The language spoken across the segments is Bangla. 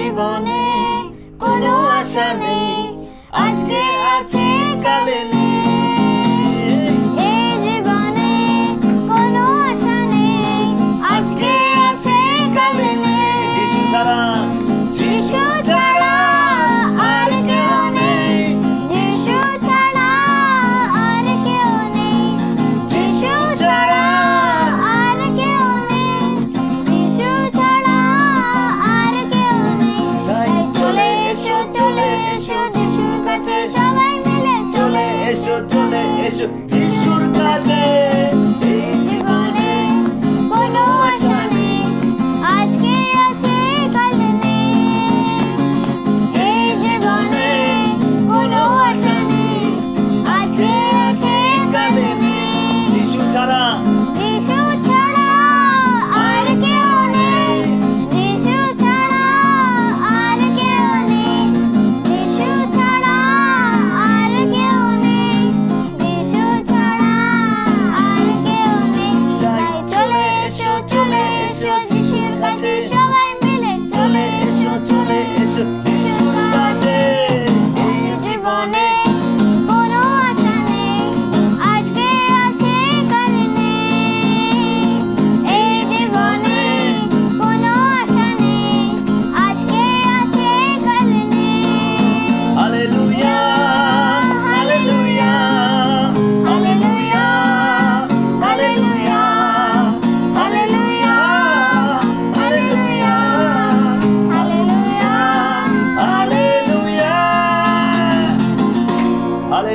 জীবনে কোনো আশা নেই। আজকে এসো চলে এসো আছে। সবাই মিলে চলে এসো চলে এসো।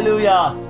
Hallelujah.